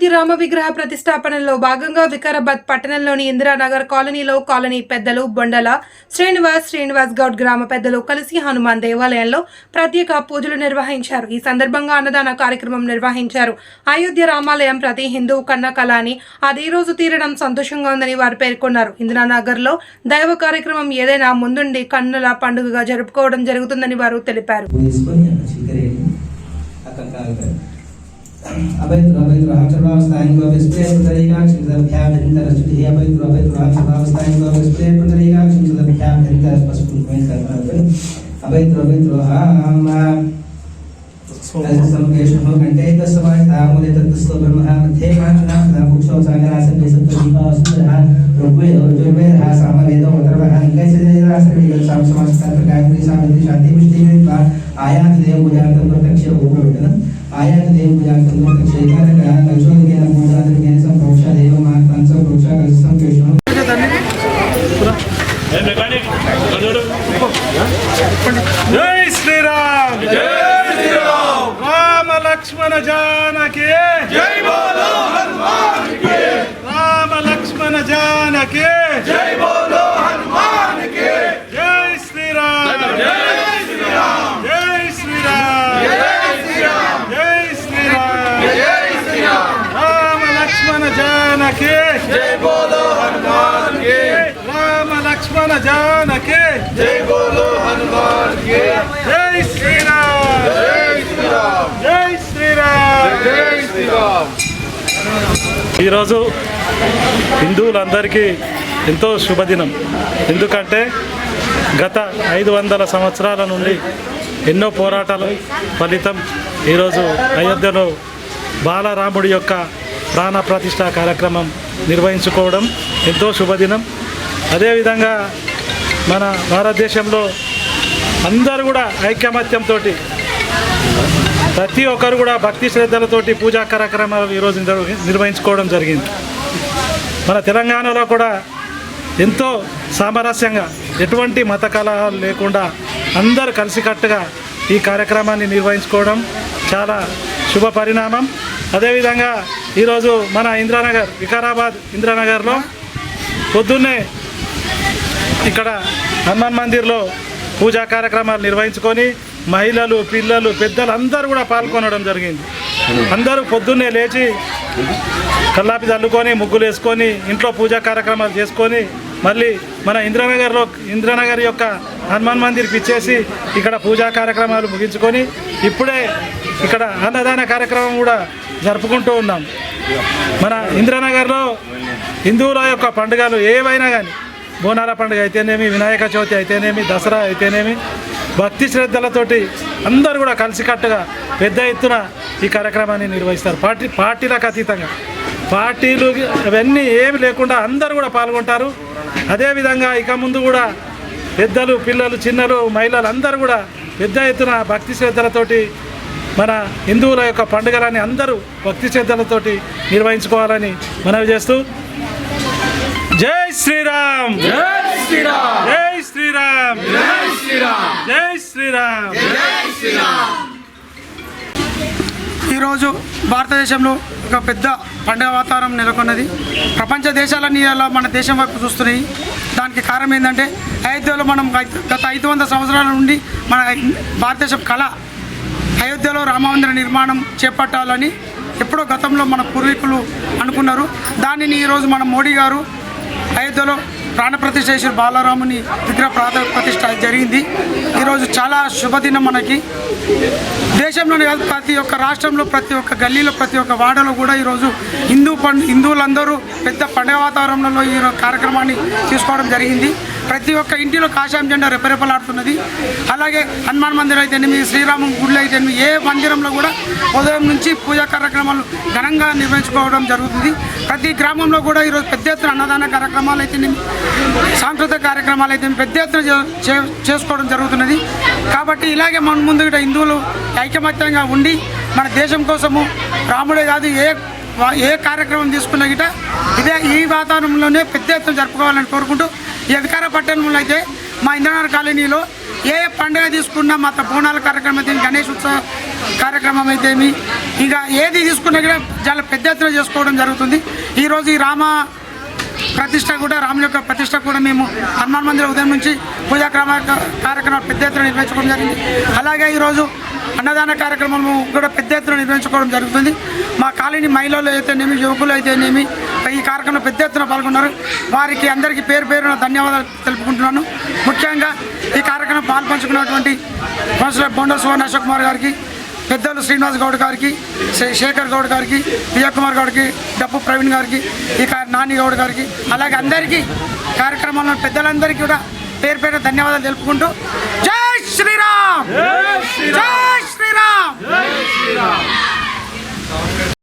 రామ విగ్రహ ప్రతిష్టాపనలో భాగంగా వికారాబాద్ పట్టణంలోని ఇందిరానగర్ కాలనీలో కాలనీ పెద్దలు బొండల శ్రీనివాస్ శ్రీనివాస్ గౌడ్ గ్రామ పెద్దలు కలిసి హనుమాన్ దేవాలయంలో ప్రత్యేక పూజలు నిర్వహించారు. ఈ సందర్భంగా అన్నదాన కార్యక్రమం నిర్వహించారు. అయోధ్య రామాలయం ప్రతి హిందువు కన్న కళ అని అదే రోజు తీరడం సంతోషంగా ఉందని వారు పేర్కొన్నారు. ఇందిరానగర్లో దైవ కార్యక్రమం ఏదైనా ముందుండి కన్నుల పండుగగా జరుపుకోవడం జరుగుతుందని వారు తెలిపారు. अपवित्र अपवित्र अक्षरावस्थाएँ को विस्पृह प्रतरेगा क्षिंसदभ्या भिंतर स्तुति अपवित्र अपवित्र अक्षरावस्थाएँ को विस्पृह प्रतरेगा क्षिंसदभ्या भिंतर पशुपुन में कर्मण अपवित्र अपवित्र हम संकेशम घंटे इधर समय तामुले तत्स्तो ब्रह्म मध्ये मानना कुछ और चांगला रास्ते पे सब दीपा वसुंधर हा रुपे और जो में हा सामवेद और तरह हा इनके से रास्ते पे इधर साम समाज का प्रकार की सामिति शांति पुष्टि में आया देव गुजरात पर तक्षिण ओपन होता उठना సంప్రోక్ష దేవ మాత్రం సంప్రోక్ష కల్సం కేశవం జై శ్రీరామ్ జై శ్రీరామ్ రామ లక్ష్మణ జానకి జై బోలో హనుమాన్కి రామ లక్ష్మణ జానకి జై బోలో హనుమాన్కి జై శ్రీరామ్ జై శ్రీరామ్ జై శ్రీరామ్ జై శ్రీరామ్ జై శ్రీరామ్ జై శ్రీరామ్ రామ లక్ష్మణ జానకి జై బోలో హనుమాన్కి. రామ లక్ష్మణ జానకి. జై బోలో హనుమాన్కి. జై శ్రీరామ్. జై శ్రీరామ్. జై శ్రీరామ్. జై శ్రీరామ్. ఈరోజు హిందువులందరికీ ఎంతో శుభదినం. ఎందుకంటే గత ఐదు వందల సంవత్సరాల నుండి ఎన్నో పోరాటాల ఫలితం ఈరోజు అయోధ్యలో బాలరాముడి యొక్క ప్రాణ ప్రతిష్ట కార్యక్రమం నిర్వహించుకోవడం ఎంతో శుభదినం. అదేవిధంగా మన భారతదేశంలో అందరూ కూడా ఐక్యమత్యంతో ప్రతి ఒక్కరు కూడా భక్తి శ్రద్ధలతోటి పూజా కార్యక్రమాలు ఈరోజు నిర్వహించుకోవడం జరిగింది. మన తెలంగాణలో కూడా ఎంతో సామరస్యంగా ఎటువంటి మత కలహాలు లేకుండా అందరూ కలిసికట్టుగా ఈ కార్యక్రమాన్ని నిర్వహించుకోవడం చాలా శుభ పరిణామం. అదేవిధంగా ఈరోజు మన ఇందిరానగర్ వికారాబాద్ ఇందిరానగర్లో పొద్దున్నే ఇక్కడ హనుమాన్ మందిర్లో పూజా కార్యక్రమాలు నిర్వహించుకొని మహిళలు పిల్లలు పెద్దలు అందరూ కూడా పాల్గొనడం జరిగింది. అందరూ పొద్దున్నే లేచి కల్లాపి చల్లుకొని ముగ్గులు వేసుకొని ఇంట్లో పూజా కార్యక్రమాలు చేసుకొని మళ్ళీ మన ఇంద్రనగర్లో ఇంద్రనగర్ యొక్క హనుమాన్ మందిర్కి ఇచ్చేసి ఇక్కడ పూజా కార్యక్రమాలు ముగించుకొని ఇప్పుడే ఇక్కడ అన్నదాన కార్యక్రమం కూడా జరుపుకుంటూ ఉన్నాం. మన ఇంద్రనగర్లో హిందువుల యొక్క పండుగలు ఏవైనా కానీ బోనాల పండుగ అయితేనేమి వినాయక చవితి అయితేనేమి దసరా అయితేనేమి భక్తి శ్రద్ధలతోటి అందరూ కూడా కలిసికట్టుగా పెద్ద ఎత్తున ఈ కార్యక్రమాన్ని నిర్వహిస్తారు. పార్టీ పార్టీలకు అతీతంగా. పార్టీలు అవన్నీ ఏమి లేకుండా అందరూ కూడా పాల్గొంటారు. అదేవిధంగా ఇక ముందు కూడా పెద్దలు పిల్లలు చిన్నలు మహిళలు అందరూ కూడా పెద్ద ఎత్తున భక్తి శ్రద్ధలతోటి మన హిందువుల యొక్క పండుగలని అందరూ భక్తి శ్రద్ధలతోటి నిర్వహించుకోవాలని మనవి చేస్తూ జై శ్రీరామ్! జై శ్రీరామ్! జై శ్రీరామ్! జై శ్రీరామ్! జై శ్రీరామ్! ఈరోజు భారతదేశంలో ఒక పెద్ద పండుగ వాతావరణం నెలకొన్నది. ప్రపంచ దేశాలన్నీ ఇలా మన దేశం వైపు చూస్తున్నాయి. దానికి కారణం ఏంటంటే అయోధ్యలో మనం గత ఐదు వందల సంవత్సరాల నుండి మన భారతదేశం కళ అయోధ్యలో రామమందిర నిర్మాణం చేపట్టాలని ఎప్పుడో గతంలో మన పూర్వీకులు అనుకున్నారు. దానిని ఈరోజు మన మోడీ గారు అయోధ్యలో ప్రాణప్రతిష్ఠ చేసిన బాలరాముని విగ్రహ ప్రాణ ప్రతిష్ఠ జరిగింది. ఈరోజు చాలా శుభదినం మనకి. దేశంలోనే కాదు ప్రతి ఒక్క రాష్ట్రంలో ప్రతి ఒక్క గల్లీలో ప్రతి ఒక్క వాడలో కూడా ఈరోజు హిందూ పండు హిందువులందరూ పెద్ద పండుగ వాతావరణంలో ఈ కార్యక్రమాన్ని తీసుకోవడం జరిగింది. ప్రతి ఒక్క ఇంటిలో కాషాయం జెండా రెపరెపలాడుతున్నది. అలాగే హనుమాన్ మందిరం శ్రీరామ శ్రీరామం అయితే ఎనిమిది ఏ మందిరంలో కూడా ఉదయం నుంచి పూజా కార్యక్రమాలు ఘనంగా నిర్వహించుకోవడం జరుగుతుంది. ప్రతి గ్రామంలో కూడా ఈరోజు పెద్ద ఎత్తున అన్నదాన కార్యక్రమాలు అయితే సాంస్కృతిక కార్యక్రమాలు అయితే పెద్ద ఎత్తున చే- చేసుకోవడం జరుగుతున్నది. కాబట్టి ఇలాగే మన ముందు హిందువులు ఐకమత్యంగా ఉండి మన దేశం కోసము రాముడే కాదు ఏ వా- ఏ కార్యక్రమం తీసుకున్నా గిట ఇదే ఈ వాతావరణంలోనే పెద్ద ఎత్తున జరుపుకోవాలని కోరుకుంటూ ఈ అధికార పట్టణంలో అయితే మా ఇంద్రనగర్ కాలనీలో ఏ పండుగ తీసుకున్నా మా బోనాల కార్యక్రమం అయితే గణేష్ ఉత్సవ కార్యక్రమం అయితే ఏమి ఇంకా ఏది తీసుకున్నా కూడా చాలా పెద్ద ఎత్తున చేసుకోవడం జరుగుతుంది. ఈరోజు ఈ రామ ప్రతిష్ట కూడా రాముని యొక్క ప్రతిష్ట కూడా మేము హనుమాన్ మందిర ఉదయం నుంచి పూజా క్రమ కార్యక్రమాలు పెద్ద ఎత్తున నిర్వహించుకోవడం జరిగింది. అలాగే ఈరోజు అన్నదాన కార్యక్రమము కూడా పెద్ద ఎత్తున నిర్వహించుకోవడం జరుగుతుంది. మా కాలనీ మహిళలు అయితేనేమి యువకులు అయితేనేమి ఈ కార్యక్రమంలో పెద్ద ఎత్తున పాల్గొన్నారు. వారికి అందరికీ పేరు పేరున ధన్యవాదాలు తెలుపుకుంటున్నాను. ముఖ్యంగా ఈ కార్యక్రమం పాల్పంచుకున్నటువంటి కౌన్సిలర్ బొండ సువర్ణ అశోక్ కుమార్ గారికి పెద్దలు శ్రీనివాస్ గౌడ్ గారికి శేఖర్ గౌడ్ గారికి విజయ్ కుమార్ గౌడ్కి డప్పు ప్రవీణ్ గారికి ఈ నాని గౌడ్ గారికి అలాగే అందరికీ కార్యక్రమంలో పెద్దలందరికీ కూడా పేరు పేరు ధన్యవాదాలు తెలుపుకుంటూ జై శ్రీరామ్! జై శ్రీరామ్!